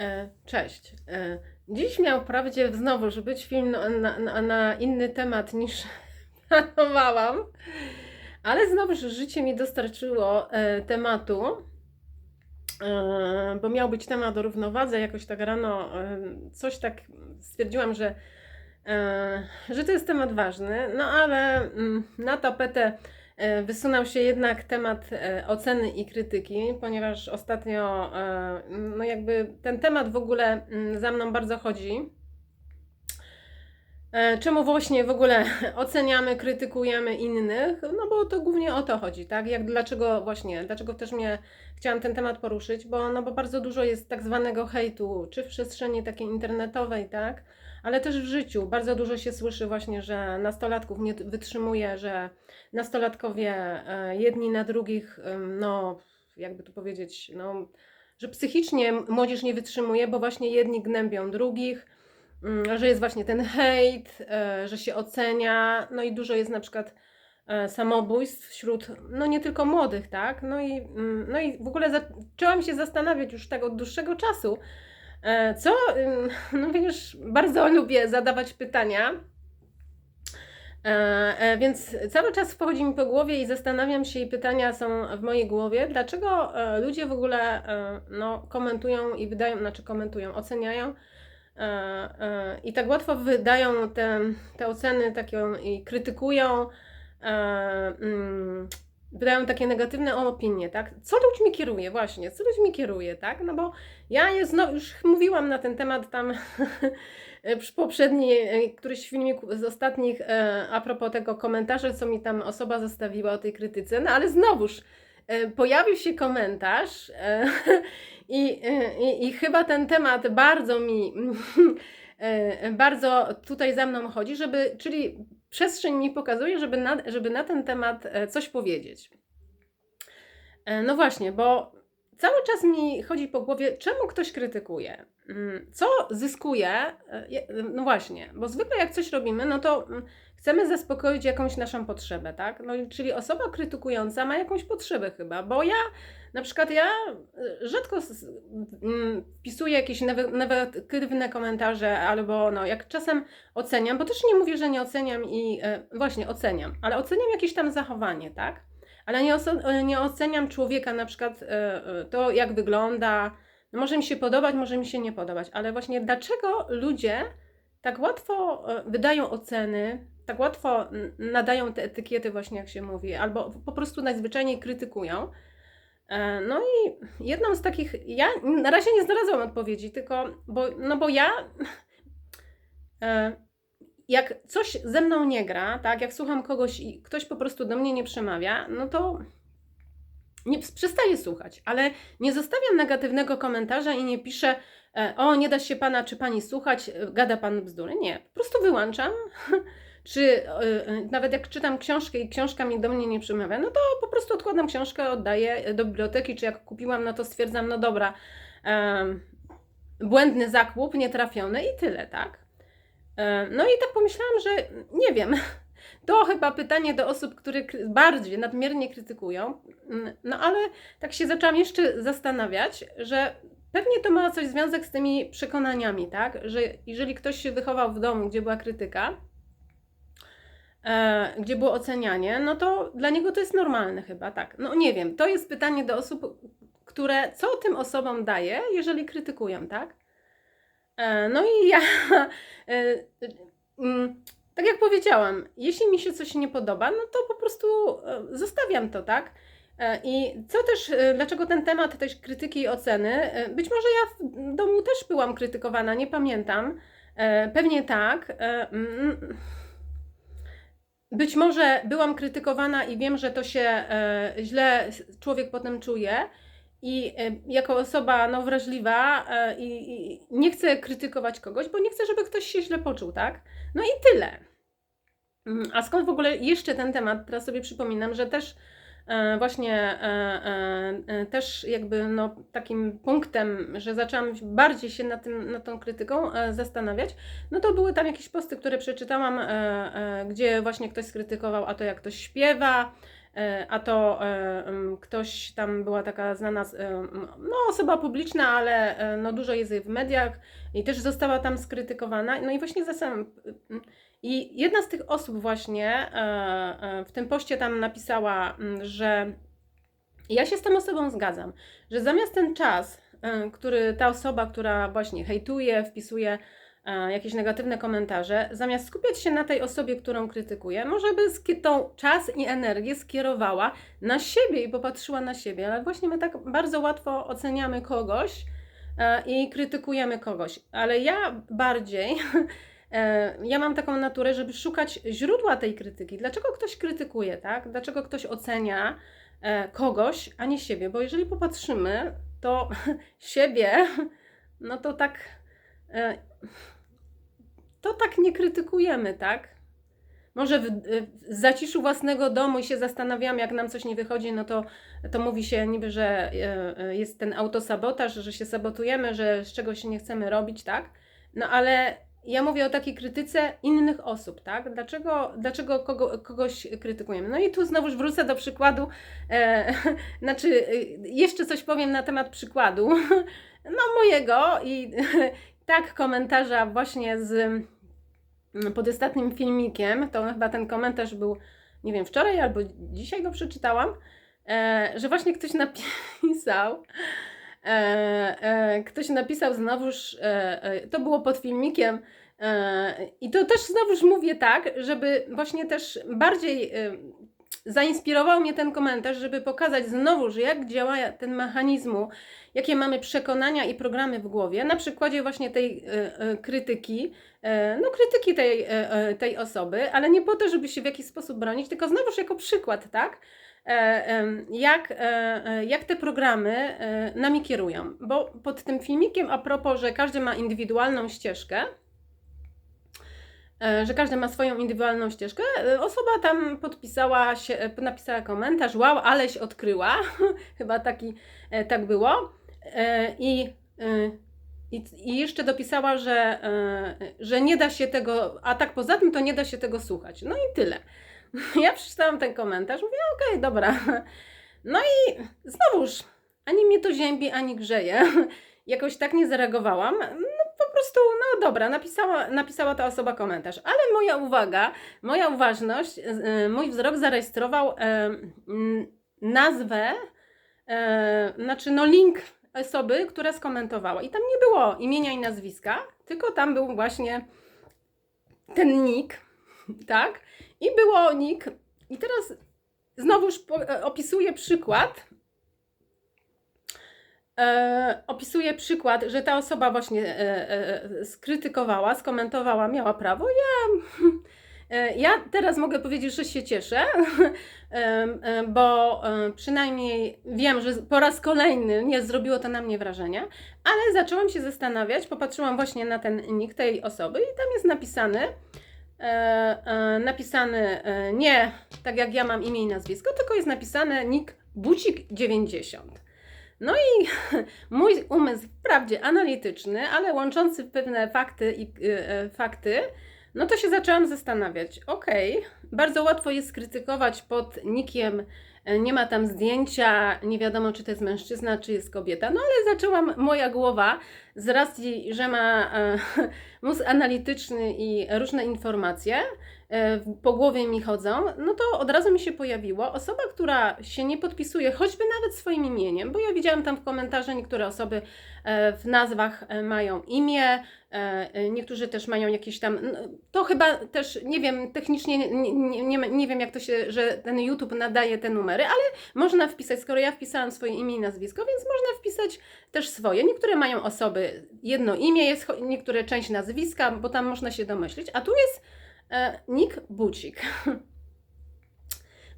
E, Cześć. E, Dziś miał wprawdzie znowu być film na, na, na- inny temat niż planowałam, ale znowu życie mi dostarczyło e, tematu, bo miał być temat o równowadze. Jakoś tak rano coś tak stwierdziłam, że, że to jest temat ważny, no ale mm, na tapetę wysunął się jednak temat e, oceny i krytyki, ponieważ ostatnio e, no jakby ten temat w ogóle mm, za mną bardzo chodzi. E, Czemu właśnie w ogóle oceniamy, krytykujemy innych? No bo to głównie o to chodzi, tak? Jak dlaczego właśnie, dlaczego też mnie chciałam ten temat poruszyć, bo no bo bardzo dużo jest tak zwanego hejtu, czy w przestrzeni takiej internetowej, tak? Ale też w życiu. Bardzo dużo się słyszy właśnie, że nastolatków nie wytrzymuje, że nastolatkowie e, jedni na drugich, no jakby to powiedzieć, no, że psychicznie młodzież nie wytrzymuje, bo właśnie jedni gnębią drugich, mm, że jest właśnie ten hejt, e, że się ocenia, no i dużo jest na przykład e, samobójstw wśród, no nie tylko młodych, tak? No i, mm, no i w ogóle zaczęłam się zastanawiać już tak od dłuższego czasu, co, ym, no wiesz, bardzo lubię zadawać pytania, E, e, Więc cały czas wchodzi mi po głowie i zastanawiam się, i pytania są w mojej głowie, dlaczego e, ludzie w ogóle e, no, komentują i wydają, znaczy komentują, oceniają e, e, i tak łatwo wydają te, te oceny takie i krytykują, e, mm, wydają takie negatywne opinie, tak? Co ludźmi kieruje właśnie, co ludźmi kieruje, tak? No bo ja jest, no, już mówiłam na ten temat tam przy poprzedni, e, któryś filmik z ostatnich, e, a propos tego komentarza, co mi tam osoba zostawiła o tej krytyce, no ale znowuż e, pojawił się komentarz e, i, i, i chyba ten temat bardzo mi, bardzo tutaj za mną chodzi, żeby, czyli przestrzeń mi pokazuje, żeby na, żeby na ten temat e, coś powiedzieć. E, No właśnie, bo cały czas mi chodzi po głowie, czemu ktoś krytykuje? Mm, Co zyskuje? E, No właśnie, bo zwykle jak coś robimy, no to mm, chcemy zaspokoić jakąś naszą potrzebę, tak? No czyli osoba krytykująca ma jakąś potrzebę chyba, bo ja na przykład ja e, rzadko mm, wpisuję jakieś negatywne komentarze albo no jak czasem oceniam, bo też nie mówię, że nie oceniam i e, właśnie oceniam, ale oceniam jakieś tam zachowanie, tak? Ale nie, e, nie oceniam człowieka, na przykład e, e, to, jak wygląda. No może mi się podobać, może mi się nie podobać, ale właśnie dlaczego ludzie tak łatwo wydają oceny, tak łatwo nadają te etykiety, właśnie jak się mówi, albo po prostu najzwyczajniej krytykują. No i jedną z takich, ja na razie nie znalazłam odpowiedzi, tylko, bo, no bo ja, jak coś ze mną nie gra, tak, jak słucham kogoś i ktoś po prostu do mnie nie przemawia, no to nie przestaję słuchać, ale nie zostawiam negatywnego komentarza i nie piszę, e, o, nie da się pana czy pani słuchać, e, gada pan bzdury. Nie, po prostu wyłączam. Czy e, nawet jak czytam książkę i książka mi do mnie nie przemawia, no to po prostu odkładam książkę, oddaję do biblioteki, czy jak kupiłam, no to stwierdzam, no dobra, em, błędny zakup, nietrafiony i tyle, tak? E, No i tak pomyślałam, że nie wiem. To chyba pytanie do osób, które bardziej nadmiernie krytykują. Mm, No ale tak się zaczęłam jeszcze zastanawiać, że pewnie to ma coś związek z tymi przekonaniami, tak? Że jeżeli ktoś się wychował w domu, gdzie była krytyka, e, gdzie było ocenianie, no to dla niego to jest normalne chyba, tak. No nie wiem, to jest pytanie do osób, które co tym osobom daje, jeżeli krytykują, tak? E, No i ja, e, mm, tak jak powiedziałam, jeśli mi się coś nie podoba, no to po prostu e, zostawiam to, tak? E, I co też, e, dlaczego ten temat też krytyki i oceny? E, Być może ja w domu też byłam krytykowana, nie pamiętam. E, Pewnie tak. E, mm, Być może byłam krytykowana i wiem, że to się e, źle człowiek potem czuje. I e, jako osoba no, wrażliwa e, i, i nie chcę krytykować kogoś, bo nie chcę, żeby ktoś się źle poczuł, tak? No i tyle. Mm, A skąd w ogóle jeszcze ten temat? Teraz sobie przypominam, że też e, właśnie też jakby no, takim punktem, że zaczęłam bardziej się nad, tym, nad tą krytyką zastanawiać, no to były tam jakieś posty, które przeczytałam, gdzie właśnie ktoś skrytykował, a to jak ktoś śpiewa, a to e, ktoś tam była taka znana, em, no osoba publiczna, ale e, no dużo jest jej w mediach i też została tam skrytykowana. No i właśnie zastanawiam, i jedna z tych osób właśnie e, e, w tym poście tam napisała, że ja się z tą osobą zgadzam, że zamiast ten czas, e, który ta osoba, która właśnie hejtuje, wpisuje e, jakieś negatywne komentarze, zamiast skupiać się na tej osobie, którą krytykuje, może by tą czas i energię skierowała na siebie i popatrzyła na siebie, ale właśnie my tak bardzo łatwo oceniamy kogoś e, i krytykujemy kogoś, ale ja bardziej e, ja mam taką naturę, żeby szukać źródła tej krytyki. Dlaczego ktoś krytykuje, tak? Dlaczego ktoś ocenia e, kogoś, a nie siebie? Bo jeżeli popatrzymy, to siebie, no to tak e, to tak nie krytykujemy, tak? Może w, w zaciszu własnego domu i się zastanawiamy, jak nam coś nie wychodzi, no to, to mówi się niby, że e, e, jest ten autosabotaż, że się sabotujemy, że z czegoś nie chcemy robić, tak? No ale ja mówię o takiej krytyce innych osób, tak? Dlaczego, dlaczego kogo, kogoś krytykujemy? No i tu znowuż wrócę do przykładu, e, znaczy e, jeszcze coś powiem na temat przykładu, no mojego i tak komentarza właśnie z mm, pod ostatnim filmikiem, to chyba ten komentarz był, nie wiem, wczoraj albo dzisiaj go przeczytałam, e, że właśnie ktoś napisał, e, e, ktoś napisał znowuż, e, e, to było pod filmikiem, e, i to też znowuż mówię tak, żeby właśnie też bardziej e, zainspirował mnie ten komentarz, żeby pokazać znowuż, jak działa ten mechanizmu, jakie mamy przekonania i programy w głowie, na przykładzie właśnie tej e, e, krytyki, e, no krytyki tej, e, e, tej osoby, ale nie po to, żeby się w jakiś sposób bronić, tylko znowuż jako przykład, tak? E, em, Jak, e, e, jak te programy e, nami kierują. Bo pod tym filmikiem, a propos, że każdy ma indywidualną ścieżkę, e, że każdy ma swoją indywidualną ścieżkę, e, osoba tam podpisała się, e, napisała komentarz, wow, aleś odkryła, chyba taki, e, tak było. E, I, e, i, I jeszcze dopisała, że, e, że nie da się tego, a tak poza tym to nie da się tego słuchać. No i tyle. Ja przeczytałam ten komentarz, mówię, okej, dobra. No i znowuż, ani mnie to ziębi, ani grzeje. Jakoś tak nie zareagowałam. Prostu, no dobra, napisała, napisała ta osoba komentarz. Ale moja uwaga, moja uważność, e, mój wzrok zarejestrował e, nazwę, e, znaczy no link osoby, która skomentowała. I tam nie było imienia i nazwiska, tylko tam był właśnie ten nick, tak? I było nick. I teraz znowuż opisuję przykład. E, opisuję przykład, że ta osoba właśnie e, e, skrytykowała, skomentowała, miała prawo. Ja, e, ja teraz mogę powiedzieć, że się cieszę, em, e, bo e, przynajmniej wiem, że po raz kolejny nie zrobiło to na mnie wrażenia, ale zaczęłam się zastanawiać, popatrzyłam właśnie na ten nick tej osoby i tam jest napisany, e, e, napisany e, nie tak jak ja mam imię i nazwisko, tylko jest napisane nick Bucik90. No i mój umysł wprawdzie analityczny, ale łączący pewne fakty i e, fakty, no to się zaczęłam zastanawiać. Okej, bardzo łatwo jest skrytykować pod nikiem, e, nie ma tam zdjęcia, nie wiadomo czy to jest mężczyzna, czy jest kobieta. No ale zaczęłam, moja głowa, z racji, że ma e, mózg analityczny i różne informacje e, po głowie mi chodzą, no to od razu mi się pojawiło osoba, która się nie podpisuje, choćby nawet swoim imieniem, bo ja widziałam tam w komentarze niektóre osoby e, w nazwach mają imię, niektórzy też mają jakieś tam, to chyba też, nie wiem, technicznie nie, nie, nie, nie wiem jak to się, że ten YouTube nadaje te numery, ale można wpisać, skoro ja wpisałam swoje imię i nazwisko, więc można wpisać też swoje. Niektóre mają osoby, jedno imię jest, niektóre część nazwiska, bo tam można się domyślić, a tu jest e, nick Bucik.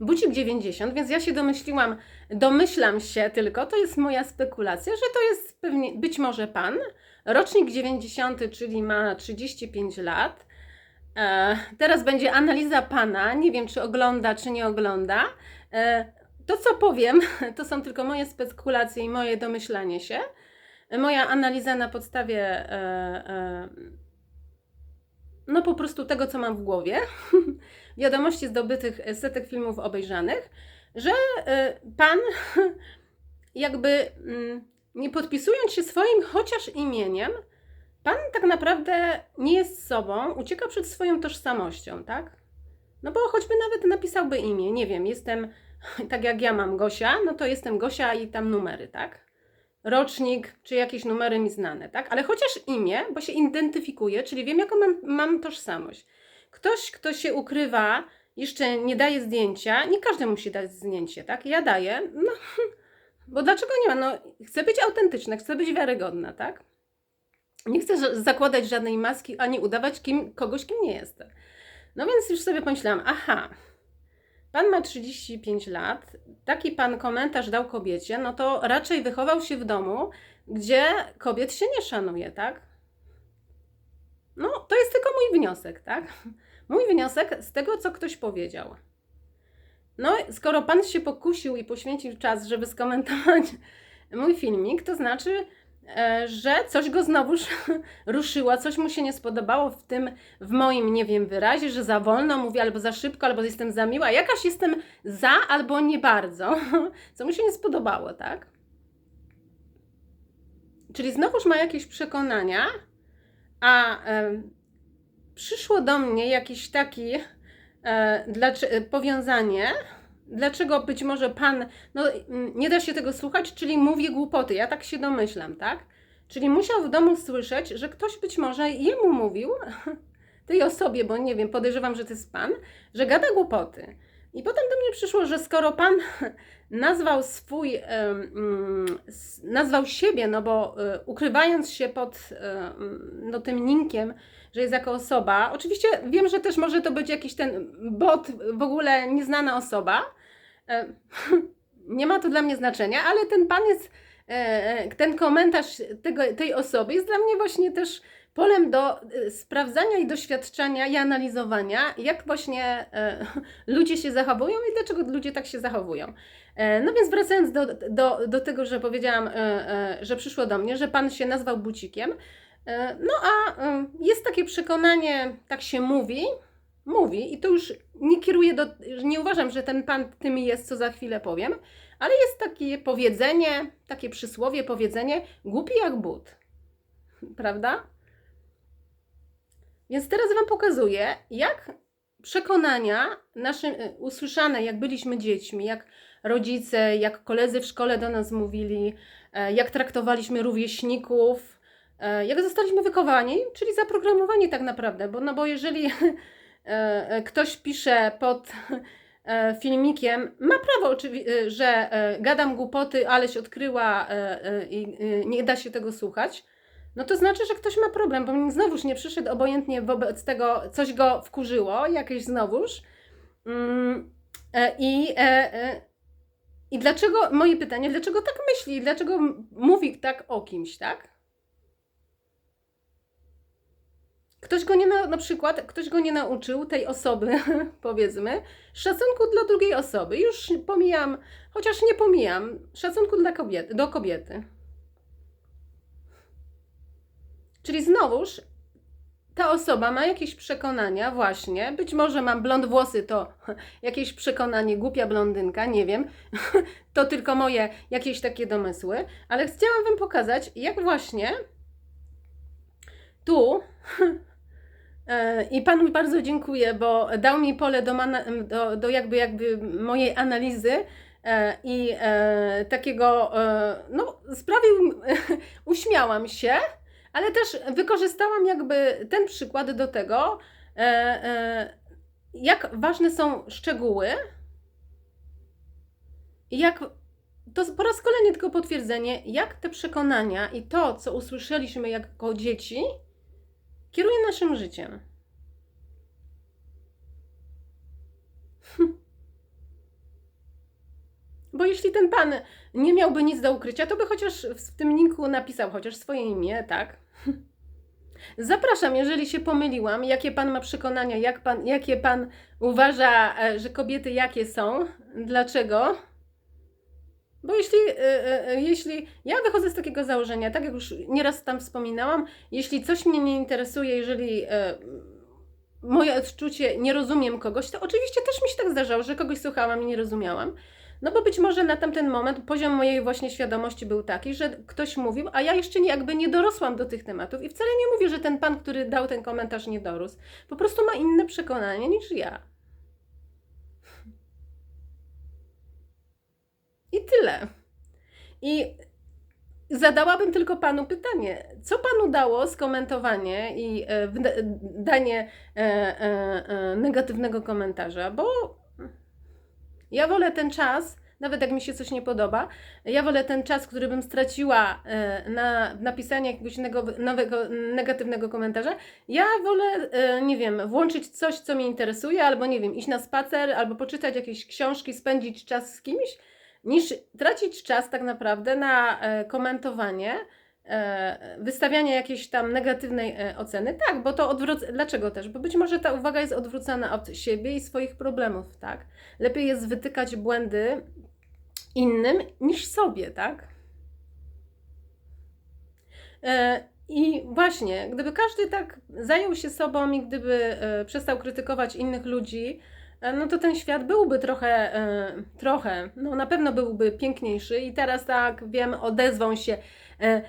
Bucik 90, więc ja się domyśliłam, domyślam się tylko, to jest moja spekulacja, że to jest pewnie, być może pan, rocznik 90, czyli ma 35 lat. E, teraz będzie analiza pana, nie wiem czy ogląda, czy nie ogląda. E, to co powiem, to są tylko moje spekulacje i moje domyślanie się. Moja analiza na podstawie e, e, no po prostu tego, co mam w głowie, wiadomości zdobytych, setek filmów obejrzanych. że e, pan jakby mm, nie podpisując się swoim chociaż imieniem, pan tak naprawdę nie jest sobą, ucieka przed swoją tożsamością, tak? No bo choćby nawet napisałby imię, nie wiem, jestem, tak jak ja mam Gosia, no to jestem Gosia i tam numery, tak? Rocznik, czy jakieś numery mi znane, tak? Ale chociaż imię, bo się identyfikuje, czyli wiem, jaką mam, mam tożsamość. Ktoś, kto się ukrywa, jeszcze nie daje zdjęcia, nie każdy musi dać zdjęcie, tak? Ja daję, no, bo dlaczego nie ma? No, chcę być autentyczna, chcę być wiarygodna, tak? Nie chcę zakładać żadnej maski, ani udawać kim, kogoś, kim nie jestem. No więc już sobie pomyślałam, aha, pan ma 35 lat, taki pan komentarz dał kobiecie, no to raczej wychował się w domu, gdzie kobiet się nie szanuje, tak? No, to jest tylko mój wniosek, tak? Mój wniosek z tego, co ktoś powiedział. No, skoro pan się pokusił i poświęcił czas, żeby skomentować mój filmik, to znaczy, że coś go znowuż ruszyło, coś mu się nie spodobało w tym, w moim, nie wiem, wyrazie, że za wolno mówię, albo za szybko, albo jestem za miła. Jakaś jestem za, albo nie bardzo, co mu się nie spodobało, tak? Czyli znowuż ma jakieś przekonania, a e, przyszło do mnie jakiś taki e, dlacze- powiązanie, dlaczego być może pan, no mm, nie da się tego słuchać, czyli mówię głupoty, ja tak się domyślam, tak? Czyli musiał w domu słyszeć, że ktoś być może jemu mówił, tej osobie, bo nie wiem, podejrzewam, że to jest pan, że gada głupoty. I potem do mnie przyszło, że skoro pan nazwał swój, mm, nazwał siebie, no bo e, ukrywając się pod e, mm, no, tym ninkiem, że jest jako osoba, oczywiście wiem, że też może to być jakiś ten bot, w ogóle nieznana osoba, e, nie ma to dla mnie znaczenia, ale ten pan jest, e, e, ten komentarz tego, tej osoby jest dla mnie właśnie też polem do sprawdzania i doświadczenia i analizowania, jak właśnie ludzie się zachowują i dlaczego ludzie tak się zachowują. No więc wracając do, do, do tego, że powiedziałam, że przyszło do mnie, że pan się nazwał bucikiem, no a e, jest takie przekonanie, tak się mówi, mówi i to już nie kieruję do, nie uważam, że ten pan tym jest, co za chwilę powiem, ale jest takie powiedzenie, takie przysłowie, powiedzenie, głupi jak but. Prawda? Więc teraz Wam pokazuję, jak przekonania nasze y, usłyszane, jak byliśmy dziećmi, jak rodzice, jak koledzy w szkole do nas mówili, e, jak traktowaliśmy rówieśników, e, jak zostaliśmy wychowani, czyli zaprogramowani tak naprawdę, bo, no bo jeżeli e, e, ktoś pisze pod e, filmikiem, ma prawo oczywiście, że e, gadam głupoty, aleś odkryła e, e, i e, nie da się tego słuchać, no to znaczy, że ktoś ma problem, bo znowuż nie przyszedł obojętnie wobec tego, coś go wkurzyło, jakieś znowuż. Mm, e, I, e, e, I dlaczego, moje pytanie, dlaczego tak myśli, dlaczego mówi tak o kimś, tak? Ktoś go nie, na, na przykład, ktoś go nie nauczył, tej osoby, powiedzmy, szacunku dla drugiej osoby. Już pomijam, chociaż nie pomijam, szacunku dla kobiety, do kobiety. Czyli znowuż ta osoba ma jakieś przekonania, właśnie. Być może mam blond włosy, to jakieś przekonanie, głupia blondynka, nie wiem. To tylko moje jakieś takie domysły, ale chciałam Wam pokazać, jak właśnie tu. E, I panu bardzo dziękuję, bo dał mi pole do, do, do jakby, jakby mojej analizy e, i e, takiego, no, sprawił, uśmiałam się, ale też wykorzystałam jakby ten przykład do tego, jak ważne są szczegóły jak to po raz kolejny tylko potwierdzenie, jak te przekonania i to, co usłyszeliśmy jako dzieci, kieruje naszym życiem. Bo jeśli ten pan nie miałby nic do ukrycia, to by chociaż w tym linku napisał chociaż swoje imię, tak? Zapraszam, jeżeli się pomyliłam, jakie pan ma przekonania, jak pan, jakie pan uważa, e, że kobiety jakie są, dlaczego? Bo jeśli, e, e, jeśli ja wychodzę z takiego założenia, tak jak już nieraz tam wspominałam, jeśli coś mnie nie interesuje, jeżeli e, moje odczucie nie rozumiem kogoś, to oczywiście też mi się tak zdarzało, że kogoś słuchałam i nie rozumiałam. No bo być może na tamten moment poziom mojej właśnie świadomości był taki, że ktoś mówił, a ja jeszcze nie, jakby nie dorosłam do tych tematów i wcale nie mówię, że ten pan, który dał ten komentarz nie dorósł. Po prostu ma inne przekonanie niż ja. Tyle. I zadałabym tylko panu pytanie, co panu dało skomentowanie i e, danie e, e, negatywnego komentarza? Bo ja wolę ten czas, nawet jak mi się coś nie podoba, ja wolę ten czas, który bym straciła na napisanie jakiegoś nowego, negatywnego komentarza. Ja wolę, nie wiem, włączyć coś, co mnie interesuje, albo nie wiem, iść na spacer, albo poczytać jakieś książki, spędzić czas z kimś, niż tracić czas tak naprawdę na e, komentowanie, e, wystawianie jakiejś tam negatywnej e, oceny. Tak, bo to odwrócę. Dlaczego też? Bo być może ta uwaga jest odwrócona od siebie i swoich problemów, tak? Lepiej jest wytykać błędy innym niż sobie, tak? I właśnie, gdyby każdy tak zajął się sobą i gdyby przestał krytykować innych ludzi, no to ten świat byłby trochę, e, trochę, no na pewno byłby piękniejszy. I teraz tak wiem, odezwą się e,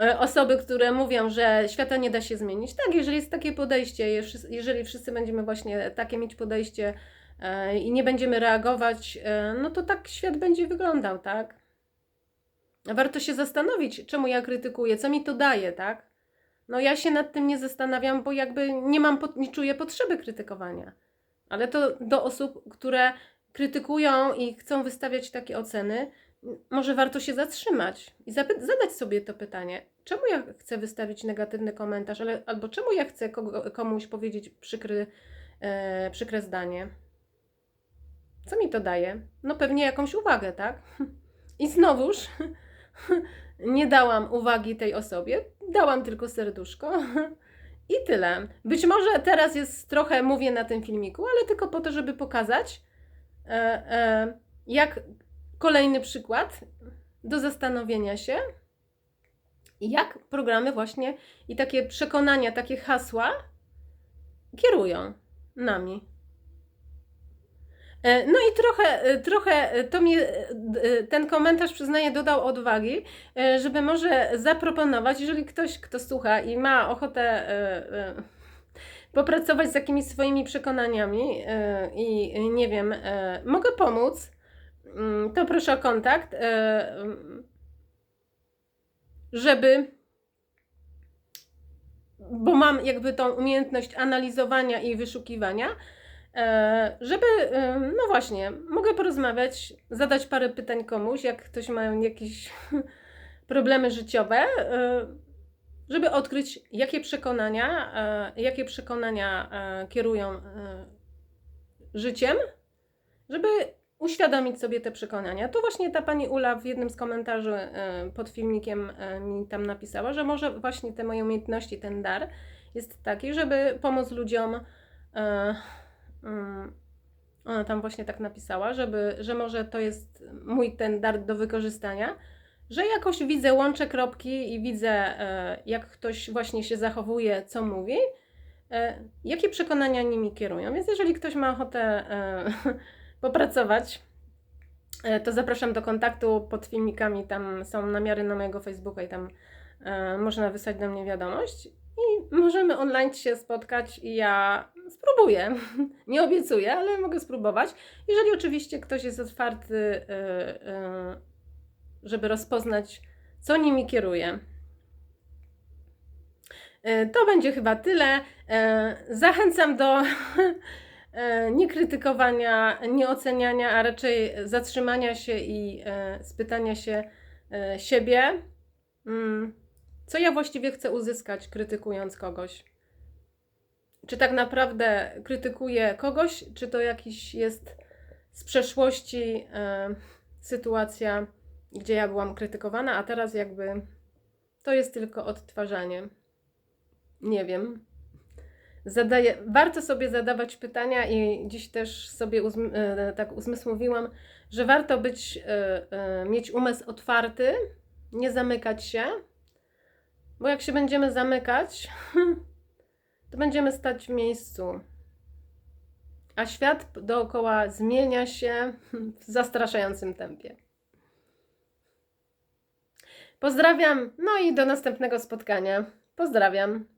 e, osoby, które mówią, że świata nie da się zmienić. Tak, jeżeli jest takie podejście, jeż- jeżeli wszyscy będziemy właśnie takie mieć podejście i nie będziemy reagować, no to tak świat będzie wyglądał, tak? Warto się zastanowić, czemu ja krytykuję, co mi to daje, tak? No ja się nad tym nie zastanawiam, bo jakby nie mam, nie czuję potrzeby krytykowania. Ale to do osób, które krytykują i chcą wystawiać takie oceny, może warto się zatrzymać i zadać sobie to pytanie, czemu ja chcę wystawić negatywny komentarz, ale, albo czemu ja chcę komuś powiedzieć przykry, e, przykre zdanie. Co mi to daje? No pewnie jakąś uwagę, tak? I znowuż nie dałam uwagi tej osobie, dałam tylko serduszko i tyle. Być może teraz jest trochę, mówię na tym filmiku, ale tylko po to, żeby pokazać, e, e, jak kolejny przykład do zastanowienia się, jak programy właśnie i takie przekonania, takie hasła kierują nami. E, No i trochę, e, trochę e, to mi ten komentarz przyznaję dodał odwagi, żeby może zaproponować, jeżeli ktoś, kto słucha i ma ochotę popracować z jakimiś swoimi przekonaniami i nie wiem, mogę pomóc, mm, to proszę o kontakt, mm, żeby bo mam jakby tą umiejętność analizowania i wyszukiwania, żeby, e, no właśnie, mogę porozmawiać, zadać parę pytań komuś, jak ktoś ma jakieś problemy życiowe, e, żeby odkryć, jakie przekonania, e, jakie przekonania e, kierują e, życiem, żeby uświadomić sobie te przekonania. To właśnie ta pani Ula w jednym z komentarzy e, pod filmikiem e, mi tam napisała, że może właśnie te moje umiejętności, ten dar jest taki, żeby pomóc ludziom. Mm, Ona tam właśnie tak napisała, żeby, że może to jest mój ten dar do wykorzystania, że jakoś widzę, łączę kropki i widzę, e, jak ktoś właśnie się zachowuje, co mówi, e, jakie przekonania nimi kierują. Więc jeżeli ktoś ma ochotę e, popracować, to zapraszam do kontaktu pod filmikami. Tam są namiary na mojego Facebooka i tam można wysłać do mnie wiadomość. I możemy online się spotkać i ja spróbuję. Nie obiecuję, ale mogę spróbować. Jeżeli oczywiście ktoś jest otwarty, e, e, żeby rozpoznać, co nimi kieruje. E, To będzie chyba tyle. Zachęcam do nie krytykowania, nie oceniania, a raczej zatrzymania się i spytania się siebie, mm, co ja właściwie chcę uzyskać, krytykując kogoś. Czy tak naprawdę krytykuję kogoś, czy to jakiś jest z przeszłości e, sytuacja, gdzie ja byłam krytykowana, a teraz jakby to jest tylko odtwarzanie. Nie wiem. Zadaję, warto sobie zadawać pytania i dziś też sobie uzm, e, tak uzmysłowiłam, że warto być, e, e, mieć umysł otwarty, nie zamykać się, bo jak się będziemy zamykać, to będziemy stać w miejscu. a świat dookoła zmienia się w zastraszającym tempie. Pozdrawiam, no i do następnego spotkania. Pozdrawiam.